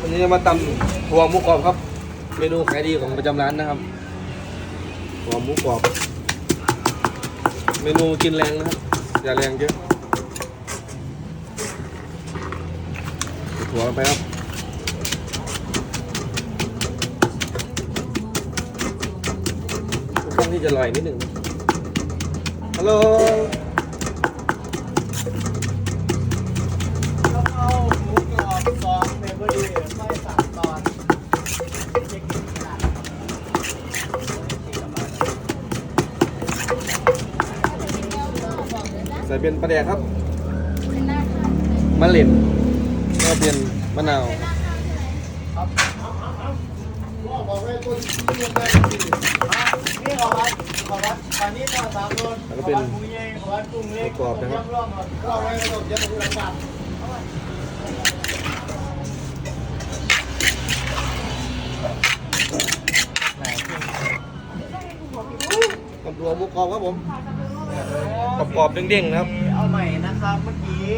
วันนี้จะมาตำหัวหมูกรอบครับ เมนูขายดีของประจำร้านนะครับหัวหมูกรอบ เมนูกินแรงนะครับ อย่าแรงเยอะถั่วไปครับค่อนข้างที่จะลอยนิดหนึ่งฮัลโหล ใส่เป็นปลาแดกครับมะเล็มก็เป็นมะนาวนี่ขอวัดขอวัดตอนนี้ต่อสามโลนขอวัดหมูใหญ่ขอวัดกุ้งเล็กกรอบนะครับร่องๆร่องไว้กระดกเยอะกว่ากันกับตัวหมูกรอบครับผม กรอบๆเด้งๆนะครับ เอาใหม่นะครับเมื่อกี้